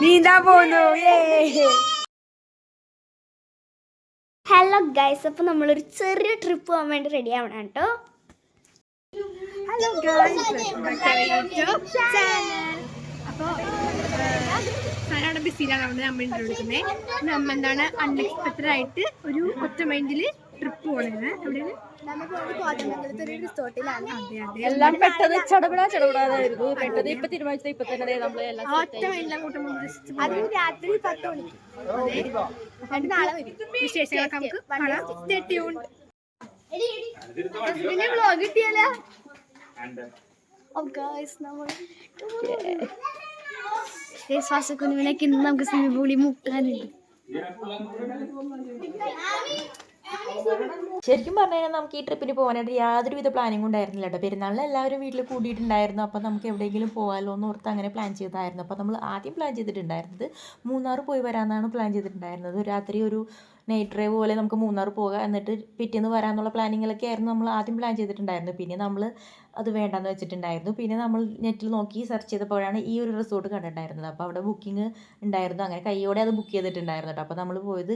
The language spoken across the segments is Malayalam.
നീന്താൻ പോകുന്നു ഹലോ ഗൈസ് അപ്പോൾ നമ്മളൊരു ചെറിയ ട്രിപ്പ് പോകാൻ വേണ്ടി റെഡി ആവണം കേട്ടോ. ഹലോ അപ്പോൾ സാറാണ് ബിസിയിലാണ് അവിടെ അമ്മ വിളിക്കുന്നത് നമ്മ എന്താണ് അൺഎക്സ്പെക്റ്റഡ് ആയിട്ട് ഒരു ഒറ്റ മൈൻഡിൽ ട്രിപ്പ് പോണേന്ന്. എവിടെയാണ്? എല്ലാം പെട്ടെന്ന് ചടപടാ ചടപടാതായിരുന്നു. പെട്ടെന്ന് ഇപ്പൊ തീരുമാനിച്ചത് ഇപ്പൊ തന്നെ നമ്മൾ എല്ലാം രാത്രി പത്ത് നാളെ വരും. വിശേഷങ്ങളൊക്കെ നമുക്ക് കാണാം. ഗൈസ് നമ്മൾ ശ്വാസക്കുരുവിനൊക്കെ ഇന്ന് നമുക്ക് സ്വിമ്മിംഗ് പൂളിൽ മുക്കാനുണ്ട് ശരിക്കും പറഞ്ഞു കഴിഞ്ഞാൽ നമുക്ക് ഈ ട്രിപ്പിന് പോകാനായിട്ട് യാതൊരുവിധ പ്ലാനിങ് ഉണ്ടായിരുന്നില്ല കേട്ടോ പെരുന്നാളിന് എല്ലാവരും വീട്ടിൽ കൂടിയിട്ടുണ്ടായിരുന്നു. അപ്പോൾ നമുക്ക് എവിടെയെങ്കിലും പോകാമല്ലോ എന്ന് ഓർത്ത് അങ്ങനെ പ്ലാൻ ചെയ്തായിരുന്നു അപ്പോൾ നമ്മൾ ആദ്യം പ്ലാൻ ചെയ്തിട്ടുണ്ടായിരുന്നത് മൂന്നാർ പോയി വരാമെന്നാണ് പ്ലാൻ ചെയ്തിട്ടുണ്ടായിരുന്നത്. രാത്രി ഒരു നൈറ്റ് ഡ്രൈവ് പോലെ നമുക്ക് മൂന്നാർ പോകാം എന്നിട്ട് പിറ്റേന്ന് വരാമെന്നുള്ള പ്ലാനിങ്ങിലൊക്കെ ആയിരുന്നു നമ്മൾ ആദ്യം പ്ലാൻ ചെയ്തിട്ടുണ്ടായിരുന്നു പിന്നെ നമ്മൾ അത് വേണ്ടെന്ന് വെച്ചിട്ടുണ്ടായിരുന്നു. പിന്നെ നമ്മൾ നെറ്റിൽ നോക്കി സെർച്ച് ചെയ്തപ്പോഴാണ് ഈ ഒരു റിസോർട്ട് കണ്ടിട്ടുണ്ടായിരുന്നത്. അപ്പോൾ അവിടെ ബുക്കിംഗ് ഉണ്ടായിരുന്നു. അങ്ങനെ കൈയോടെ അത് ബുക്ക് ചെയ്തിട്ടുണ്ടായിരുന്നു കേട്ടോ അപ്പോൾ നമ്മൾ പോയത്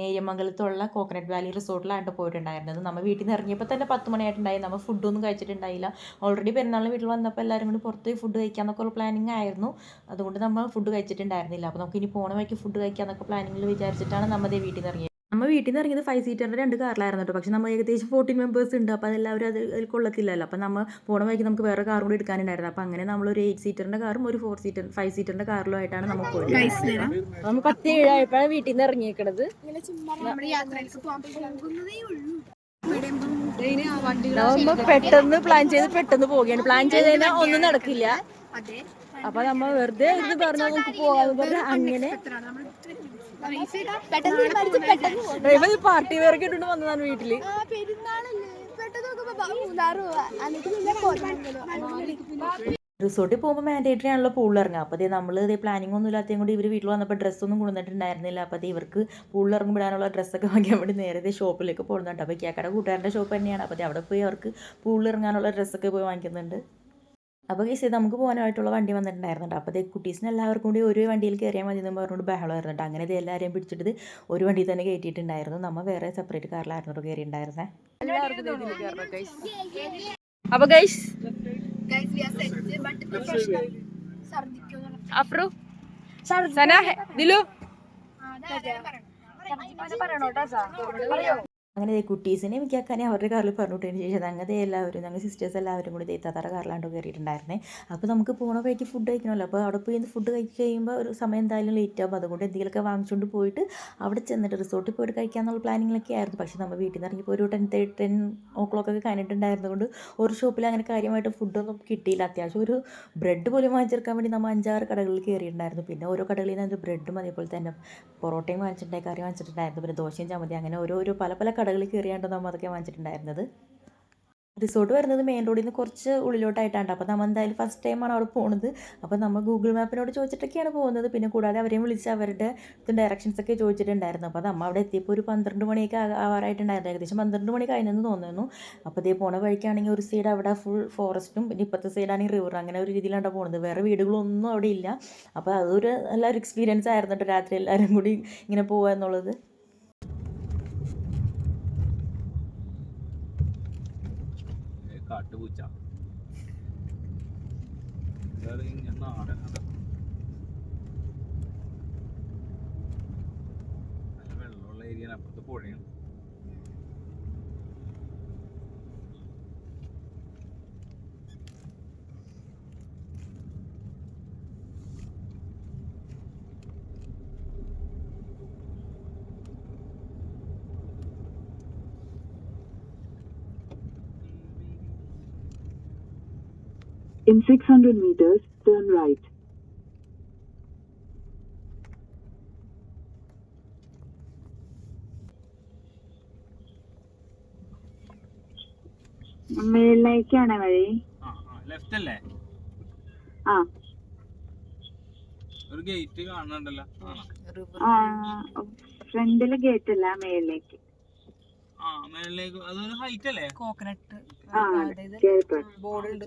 നേര്യമംഗലത്തുള്ള കോക്കനട്ട് വാലി റിസോർട്ടിലാണ് പോയിട്ടുണ്ടായിരുന്നത്. നമ്മൾ വീട്ടിൽ നിന്ന് ഇറങ്ങിയപ്പോൾ തന്നെ പത്ത് മണിയായിട്ടുണ്ടായി. നമ്മൾ ഫുഡൊന്നും കഴിച്ചിട്ടുണ്ടായില്ല. ഓൾറെഡി പെരുന്നാളിന് വീട്ടിൽ വന്നപ്പോൾ എല്ലാവരും കൂടി പുറത്ത് ഫുഡ് കഴിക്കാന്നൊക്കെ ഉള്ള പ്ലാനിങ് ആയിരുന്നു. അതുകൊണ്ട് നമ്മൾ ഫുഡ് കഴിച്ചിട്ടുണ്ടായിരുന്നില്ല. അപ്പോൾ നമുക്ക് ഇനി പോണ വഴിക്ക് ഫുഡ് കഴിക്കാന്നൊക്കെ പ്ലാനിങ്ങിൽ വിചാരിച്ചിട്ടാണ് നമ്മൾ വീട്ടിൽ നിന്ന് ഇറങ്ങിയത്. നമ്മൾ വീട്ടിൽ നിന്ന് ഇറങ്ങിയത് ഫൈവ് സീറ്ററിന്റെ രണ്ട് കാറിലായിരുന്നു കേട്ടോ പക്ഷേ നമ്മൾ ഏകദേശം ഫോർട്ടീൻ മെമ്പേഴ്സ് ഉണ്ട്. അപ്പോൾ അതെല്ലാവരും അത് അതിൽ കൊള്ളത്തില്ലല്ലോ. അപ്പോൾ നമ്മൾ പോണ വഴിക്ക് നമുക്ക് വേറെ കാർ കൂടി എടുക്കാനുണ്ടായിരുന്നു. അപ്പോൾ അങ്ങനെ നമ്മൾ ഒരു എയ്റ്റ് സീറ്ററിന്റെ കാറും ഒരു ഫോർ സീറ്റർ ഫൈവ് സീറ്ററിന്റെ കാറിലും ആയിട്ടാണ് നമ്മൾ പോയത്. നമ്മൾ പത്ത് ഏഴായപ്പോഴാണ് വീട്ടിൽ നിന്ന് ഇറങ്ങിയേക്കണത്. നമ്മൾ പെട്ടെന്ന് പ്ലാൻ ചെയ്ത് പെട്ടെന്ന് പോവുകയാണ്. പ്ലാൻ ചെയ്ത് കഴിഞ്ഞാൽ ഒന്നും നടക്കില്ല. അതെ. അപ്പൊ നമ്മൾ വെറുതെ ഇത് പറഞ്ഞാൽ നമുക്ക് പോകാൻ അങ്ങനെ ഡ്രൈവർ പാർട്ടി വേറെ ഇട്ടുകൊണ്ട് വന്നതാണ് വീട്ടിൽ. റിസോർട്ടിൽ പോകുമ്പോൾ മാൻഡേറ്ററി ആണല്ലോ പൂളിൽ ഇറങ്ങുക. അപ്പോൾ അതേ നമ്മൾ ഇതേ പ്ലാനിങ് ഒന്നും ഇല്ലാത്തതും കൂടി ഇവർ വീട്ടിൽ വന്നപ്പോൾ ഡ്രസ്സൊന്നും കൊണ്ടുവന്നിട്ടുണ്ടായിരുന്നില്ല. അപ്പോൾ അതേ ഇവർക്ക് പൂളിൽ ഇറങ്ങുമ്പോഴാനുള്ള ഡ്രസ്സൊക്കെ വാങ്ങിക്കാൻ വേണ്ടി നേരെ ദേ ഷോപ്പിലേക്ക് പോകുന്നുണ്ട്. അപ്പോൾ കേക്കട കൂട്ടുകാരന്റെ ഷോപ്പ് തന്നെയാണ്. അപ്പോൾ ദേ അവിടെ പോയി അവർക്ക് പൂളിൽ ഇറങ്ങാനുള്ള ഡ്രസ്സൊക്കെ പോയി വാങ്ങിക്കുന്നുണ്ട്. അപ്പോൾ കേസ് നമുക്ക് പോകാനായിട്ടുള്ള വണ്ടി വന്നിട്ടുണ്ടായിരുന്നുണ്ട് അപ്പോൾ അതേ കുട്ടീസിന് എല്ലാവർക്കും കൂടി ഒരു വണ്ടിയിൽ കയറിയാൽ മതി എന്ന് പറഞ്ഞുകൊണ്ട് ബഹളം ബഹളമായിരുന്നുണ്ട് അങ്ങനെ ഇത് എല്ലാവരെയും പിടിച്ചിട്ട് ഒരു വണ്ടിയിൽ തന്നെ കയറ്റിയിട്ടുണ്ടായിരുന്നു നമ്മൾ വേറെ സെപ്പറേറ്റ് കാറിലായിരുന്നു കയറിയിട്ടുണ്ടായിരുന്നേ അപ്പോൾ ഗൈസ് അഫ്രു സന ദിലു അങ്ങനെ കുട്ടീസിനെ മിക്കാക്കാനെ അവരുടെ കാറിൽ പറഞ്ഞു പറഞ്ഞിട്ടതിന് ശേഷം അങ്ങനത്തെ എല്ലാവരും ഞങ്ങൾ സിസ്റ്റേഴ്സ് എല്ലാവരും കൂടി തേത്താത്തറ കാറിലാണ്ട് കയറിയിട്ടുണ്ടായിരുന്നേ. അപ്പോൾ നമുക്ക് പോണ വഴിക്ക് ഫുഡ് കഴിക്കണമല്ലോ. അപ്പോൾ അവിടെ പോയി ഫുഡ് കഴിച്ച് കഴിയുമ്പോൾ ഒരു സമയം എന്തായാലും ലേറ്റ് ആകും അതുകൊണ്ട് എന്തെങ്കിലുമൊക്കെ വാങ്ങിച്ചുകൊണ്ട് പോയിട്ട് അവിടെ ചെന്നിട്ട് റിസോർട്ടിൽ പോയിട്ട് കഴിക്കാമെന്നുള്ള പ്ലാനിങ്ങിലൊക്കെ ആയിരുന്നു. പക്ഷേ നമ്മൾ വീട്ടിൽ നിന്ന് ഇറങ്ങിയപ്പോൾ ഒരു ടെൻ ടെൻ ഓ ക്ലോക്ക് ഒക്കെ കഴിഞ്ഞിട്ടുണ്ടായിരുന്നതുകൊണ്ട് ഒരു ഷോപ്പിൽ അങ്ങനെ കാര്യമായിട്ട് ഫുഡൊന്നും കിട്ടിയില്ല. അത്യാവശ്യം ഒരു ബ്രെഡ് പോലും വാങ്ങിച്ചെടുക്കാൻ വേണ്ടി നമ്മൾ അഞ്ചാറ് കടകളിൽ കയറിയിട്ടുണ്ടായിരുന്നു. പിന്നെ ഓരോ കടകളിൽ നിന്ന് ബ്രെഡും അതേപോലെ തന്നെ പൊറോട്ടയും വാങ്ങിച്ചിട്ടുണ്ടായി കറി വാങ്ങിച്ചിട്ടുണ്ടായിരുന്നു. പിന്നെ ദോശയും ചമ്മതി അങ്ങനെ ഓരോരോ പല പല കടകളിൽ കയറിയാണ്ടോ നമ്മൾ അതൊക്കെ വാങ്ങിച്ചിട്ടുണ്ടായിരുന്നത്. റിസോർട്ട് വരുന്നത് മെയിൻ റോഡിൽ നിന്ന് കുറച്ച് ഉള്ളിലോട്ടായിട്ടാണ്. അപ്പോൾ നമ്മൾ എന്തായാലും ഫസ്റ്റ് ടൈമാണ് അവിടെ പോകുന്നത് അപ്പോൾ നമ്മൾ ഗൂഗിൾ മാപ്പിനോട് ചോദിച്ചിട്ടൊക്കെയാണ് പോകുന്നത്. പിന്നെ കൂടാതെ അവരെയും വിളിച്ച് അവരുടെ ഡയറക്ഷൻസ് ഒക്കെ ചോദിച്ചിട്ടുണ്ടായിരുന്നു. അപ്പോൾ നമ്മൾ അവിടെ എത്തിയപ്പോൾ ഒരു പന്ത്രണ്ട് മണിയൊക്കെ ആവാറായിട്ടുണ്ടായിരുന്നു. ഏകദേശം പന്ത്രണ്ട് മണി കഴിഞ്ഞെന്ന് തോന്നുന്നു. അപ്പോൾ ഇതേ പോണ വഴിക്കാണെങ്കിൽ ഒരു സൈഡ് അവിടെ ഫുൾ ഫോറസ്റ്റും പിന്നെ ഇപ്പോഴത്തെ സൈഡാണെങ്കിൽ റിവർ അങ്ങനെ ഒരു രീതിയിലാണ് പോകുന്നത് വേറെ വീടുകളൊന്നും അവിടെ ഇല്ല. അപ്പോൾ അതൊരു നല്ലൊരു എക്സ്പീരിയൻസ് ആയിരുന്നു കേട്ടോ രാത്രി എല്ലാവരും കൂടി ഇങ്ങനെ പോകുക എന്നുള്ളത് കാട്ടുപൂച്ച. ഇങ്ങനെ നാടനാണ്. നല്ല വെള്ളമുള്ള ഏരിയ അപ്പുറത്ത് പുഴയാണ്. In 600 meters, turn right. മേളിലേക്കാണ് വഴി. ലെഫ്റ്റ് അല്ലേ? ആ. ഒരു ഗേറ്റ് കാണുന്നുണ്ടല്ലോ ഫ്രണ്ടിൽ ഗേറ്റ് അല്ല മേളിലേക്ക്. ആ മേളിലേക്ക്. അതൊരു ഹൈറ്റ് അല്ലേ? കോക്കനട്ട് ബോർഡ് ഉണ്ട്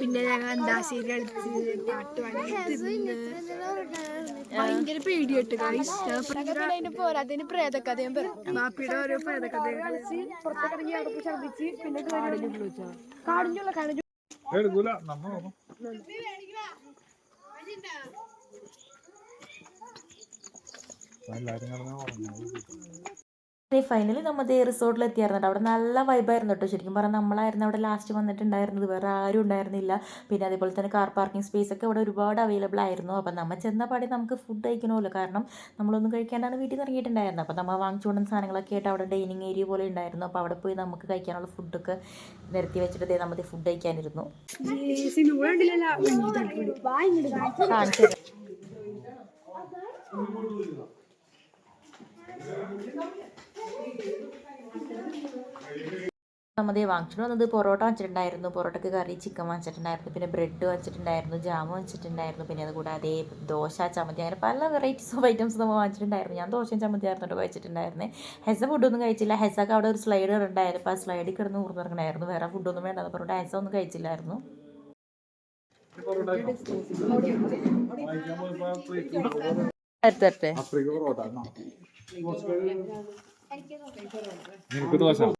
പിന്നെ ഞങ്ങൾ എന്താ കളിച്ച് പാട്ട് പാടി തിന്ന് ഭയങ്കര പേടിയിട്ട് പോരാതിന് പ്രേതക്കഥയും ബാപ്പിയുടെ ഓരോ പ്രേതക്കഥയും കളിച്ച് പുറത്തേക്കിറങ്ങി അവിടെ ഛർദിച്ച് പിന്നെ കാടിന്റെ ഫൈനലി നമ്മൾ ഈ റിസോർട്ടിൽ എത്തിയായിരുന്നു അവിടെ നല്ല വൈബായിരുന്നു കേട്ടോ ശരിക്കും പറഞ്ഞാൽ നമ്മളായിരുന്നു അവിടെ ലാസ്റ്റ് വന്നിട്ടുണ്ടായിരുന്നത്. വേറെ ആരും ഉണ്ടായിരുന്നില്ല. പിന്നെ അതേപോലെ തന്നെ കാർ പാർക്കിംഗ് സ്പേസ് ഒക്കെ അവിടെ ഒരുപാട് അവൈലബിൾ ആയിരുന്നു. അപ്പം നമ്മൾ ചെന്ന പാടി നമുക്ക് ഫുഡ് കഴിക്കണമല്ലോ. കാരണം നമ്മളൊന്നും കഴിക്കാണ്ടാണ് വീട്ടിൽ നിന്ന് ഇറങ്ങിയിട്ടുണ്ടായിരുന്നത്. അപ്പം നമ്മൾ വാങ്ങിച്ചുകൊണ്ടുവന്ന സാധനങ്ങളൊക്കെ ആയിട്ട് അവിടെ ഡൈനിങ് ഏരിയ പോലെ ഉണ്ടായിരുന്നു. അപ്പോൾ അവിടെ പോയി നമുക്ക് കഴിക്കാനുള്ള ഫുഡൊക്കെ നിരത്തി വെച്ചിട്ട് നമ്മൾ ഫുഡ് കഴിക്കാനിരുന്നു. കാണിച്ചു. നമ്മതേ വാങ്ങിച്ചിട്ട് വന്നത് പൊറോട്ട വാങ്ങിച്ചിട്ടുണ്ടായിരുന്നു പൊറോട്ടക്ക് കറി ചിക്കൻ വാങ്ങിച്ചിട്ടുണ്ടായിരുന്നു പിന്നെ ബ്രെഡ് വാങ്ങിച്ചിട്ടുണ്ടായിരുന്നു ജാം വാങ്ങിച്ചിട്ടുണ്ടായിരുന്നു പിന്നെ അതുകൂടാതെ ദോശ ചമ്മന്തി അങ്ങനെ പല വെറൈറ്റീസ് ഓഫ് ഐറ്റംസ് നമ്മൾ വാങ്ങിച്ചിട്ടുണ്ടായിരുന്നു. ഞാൻ ദോശയും ചമ്മന്തി ആയിരുന്നു കേട്ടോ കഴിച്ചിട്ടുണ്ടായിരുന്നു. ഹെസ ഫുഡൊന്നും കഴിച്ചില്ല. ഹെസക്ക് അവിടെ ഒരു സ്ലൈഡ് ഉണ്ടായിരുന്നു. അപ്പോൾ ആ സ്ലൈഡിൽ കിടന്ന് ഊർന്നിറങ്ങണമായിരുന്നു വേറെ ഫുഡൊന്നും വേണ്ടെന്ന് പറഞ്ഞിട്ട് ഹെസ ഒന്നും കഴിച്ചില്ലായിരുന്നു. തരട്ടെ നിനക്ക് ദോശ മാറേ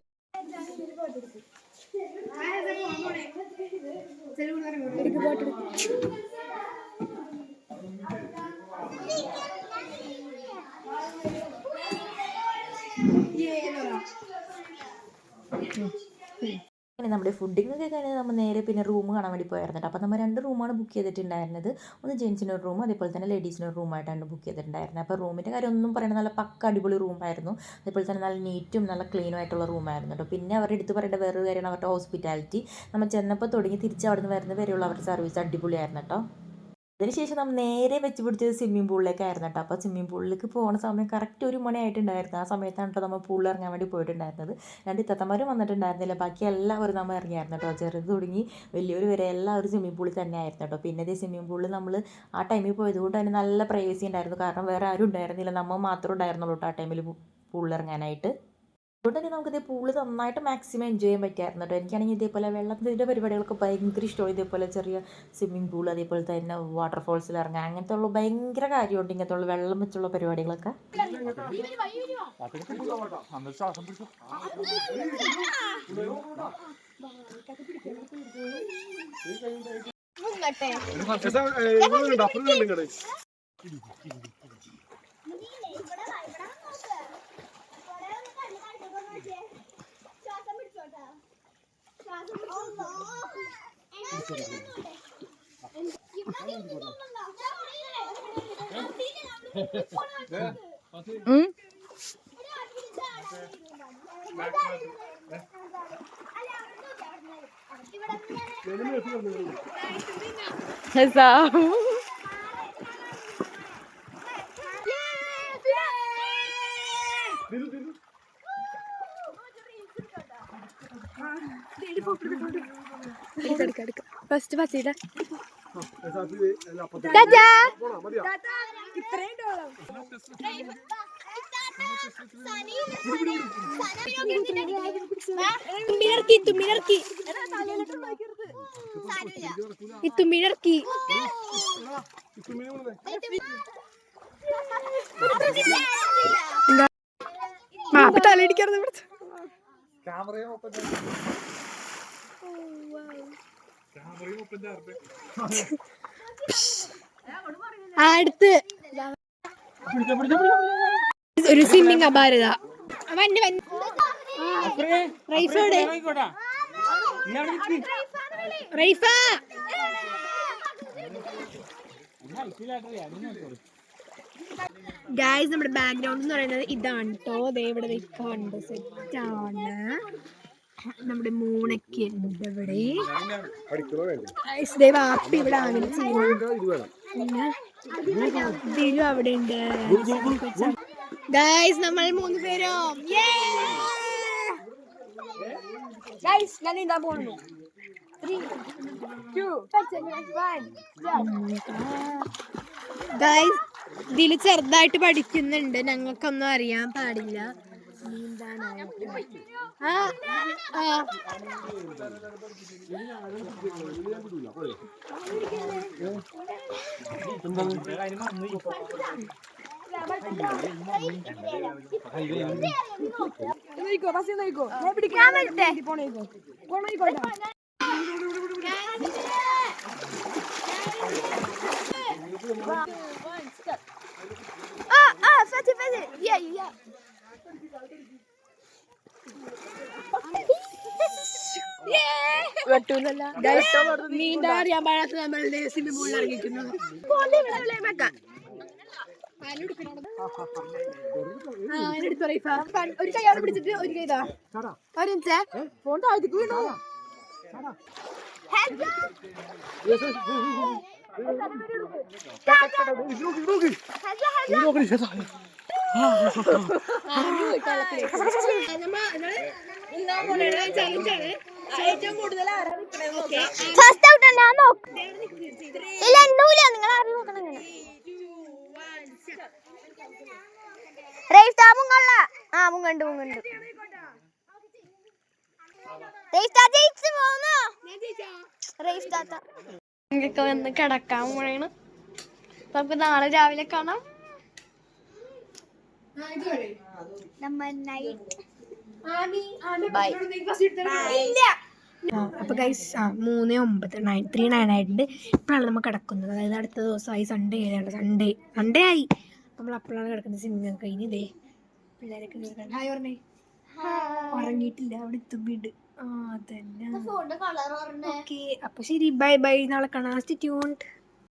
അങ്ങനെ നമ്മുടെ ഫുഡിങ് ഒക്കെ കഴിഞ്ഞ് നമ്മൾ നേരെ പിന്നെ റൂം കാണാൻ വേണ്ടി പോയായിരുന്നു അപ്പോൾ നമ്മൾ രണ്ട് റൂമാണ് ബുക്ക് ചെയ്തിട്ടുണ്ടായിരുന്നത്. ഒന്ന് ജെൻസിന്റെ ഒരു റൂം അതേപോലെ തന്നെ ലേഡീസിന്റെ ഒരു റൂമായിട്ടാണ് ബുക്ക് ചെയ്തിട്ടുണ്ടായിരുന്നത്. അപ്പോൾ റൂമിന്റെ കാര്യം ഒന്നും പറയണ നല്ല പക്ക അടിപൊളി റൂമായിരുന്നു അതേപോലെ തന്നെ നല്ല നീറ്റും നല്ല ക്ലീനും ആയിട്ടുള്ള റൂമായിരുന്നു കേട്ടോ പിന്നെ അവരുടെ എടുത്ത് പറയേണ്ട വേറൊരു കാര്യമാണ് അവരുടെ ഹോസ്പിറ്റാലിറ്റി നമ്മൾ ചെന്നപ്പോൾ തുടങ്ങി തിരിച്ച് അവിടെ നിന്ന് വരുന്ന വരെയുള്ള അവരുടെ സർവീസ് അടിപൊളിയായിരുന്നു കേട്ടോ അതിനുശേഷം നമ്മൾ നേരെ വെച്ച് പിടിച്ചത് സ്വിമ്മിംഗ് പൂളിലേക്കായിരുന്നു കേട്ടോ അപ്പോൾ സ്വിമ്മിംഗ് പൂളിലേക്ക് പോകുന്ന സമയം കറക്റ്റ് ഒരു മണിയായിട്ടുണ്ടായിരുന്നു ആ സമയത്താണ് കേട്ടോ നമ്മൾ പൂളിൽ ഇറങ്ങാൻ വേണ്ടി പോയിട്ടുണ്ടായിരുന്നത്. രണ്ട് ഇത്തത്തമാരും വന്നിട്ടുണ്ടായിരുന്നില്ല. ബാക്കി എല്ലാവരും നമ്മൾ ഇറങ്ങിയായിരുന്നു കേട്ടോ ചെറുത് തുടങ്ങി വലിയൊരു വരെ എല്ലാവരും സ്വിമ്മിംഗ് പൂളിൽ തന്നെയായിരുന്നു കേട്ടോ പിന്നെ ഇതേ സ്വിമ്മിംഗ് പൂളിൽ നമ്മൾ ആ ടൈമിൽ പോയത് കൊണ്ട് തന്നെ നല്ല പ്രൈവസി ഉണ്ടായിരുന്നു. കാരണം വേറെ ആരും ഉണ്ടായിരുന്നില്ല. നമ്മൾ മാത്രമേ ഉണ്ടായിരുന്നുള്ളൂ കേട്ടോ ആ ടൈമിൽ പൂളിൽ ഇറങ്ങാനായിട്ട്. അതുകൊണ്ട് തന്നെ നമുക്കിതേ പൂൾ നന്നായിട്ട് മാക്സിമം എൻജോയ് ചെയ്യാൻ പറ്റിയായിരുന്നു കേട്ടോ എനിക്കാണെങ്കിൽ ഇതേപോലെ വെള്ളത്തിന്റെ പരിപാടികളൊക്കെ ഭയങ്കര ഇഷ്ടമാണ് ഇതേപോലെ ചെറിയ സ്വിമ്മിംഗ് പൂൾ അതേപോലെ തന്നെ വാട്ടർഫോൾസിൽ ഇറങ്ങാൻ. അങ്ങനത്തെ ഉള്ള ഭയങ്കര കാര്യമുണ്ട് ഇങ്ങനത്തെ ഉള്ള വെള്ളം വെച്ചുള്ള പരിപാടികളൊക്കെ. ഹസാ ഫസ്റ്റ് പച്ചയുടെ തുമ്പിനിറക്കി തുമ്പിനിറക്കി. ഈ തുമ്പിനിറക്കി. മാപ്പ തലയിടിക്കാറ് ഓ ആ, അടുത്ത് ഒരു സ്വിമ്മിങ് അപാരത. വണ്ടി വണ്ടി. റൈഫോട് റൈഫ ഗായ്സ് നമ്മുടെ ബാക്ക്ഗ്രൗണ്ട് എന്ന് പറയുന്നത് ഇതാണ്. കേട്ടോ ദേ ഇവിടെ സെറ്റ് സെറ്റാണ് നമ്മുടെ മൂണൊക്കെ ഉണ്ട് ഇവിടെ Guys, ദേ വാപ്പി ഇവിടെ പിന്നെ ദിലു അവിടെ ഉണ്ട് ഗൈസ് നമ്മൾ മൂന്ന് പേരും? ഗൈസ് ഞാൻ ഇതാ പോകുന്നു ഗൈസ് ഇതിൽ ചെറുതായിട്ട് പഠിക്കുന്നുണ്ട്. ഞങ്ങൾക്കൊന്നും അറിയാൻ പാടില്ല. നീന്താനായിട്ട് ആ ആ Ah, നീന്താൻ അറിയാൻ പാടാത്ത നമ്മൾ സ്വിമ്മിംഗ് പൂളിൽ ഇറങ്ങിക്കുന്നു ഒരു കൈ അവിടെ പിടിച്ചിട്ട് ഒരു കൈ ഇതാ ഒരു മിനിറ്റ് ഫോൺ താഴ്ത്തിക്ക് വീണു ഏറ്റവും കൂടുതൽ ഫസ്റ്റ് ഔട്ട് ഞാൻ നോക്കും ഇല്ല ഉണ്ടാവില്ല നിങ്ങൾ ആരും നോക്കണം റേഫ്താ മുങ്ങല്ല ആ മുങ്ങണ്ട് മുങ്ങണ്ട്. റേഫ്താ ജയിച്ചു പോന്നോ റേഫ്താത്ത ഇങ്ങൊക്കെ വന്ന് കിടക്കാൻ പോണേണ്. നമുക്ക് നാളെ രാവിലെ കാണാം. നമ്മൾ നൈറ്റ് അപ്പൊ ഗൈസ് ആ മൂന്ന് ഒമ്പത് നയൻ ത്രീ നയൻ ആയിട്ടുണ്ട്. ഇപ്പോഴാണ് നമ്മൾ കിടക്കുന്നത്. അതായത് അടുത്ത ദിവസമായി സൺഡേ ആയതാണ് സൺഡേ സൺഡേ ആയി. നമ്മൾ അപ്പോഴാണ് കിടക്കുന്നത് സിനിമ കഴിഞ്ഞ് ഇതേ പിള്ളേരൊക്കെ ഹായ് പറഞ്ഞേ ഉറങ്ങിയിട്ടില്ല. അവിടെ എത്തുമ്പിണ്ട് ആ അതന്നെ. ഓക്കെ അപ്പൊ ശരി. ബൈ ബൈ നാളെ കാണാം. ട്യൂൺഡ്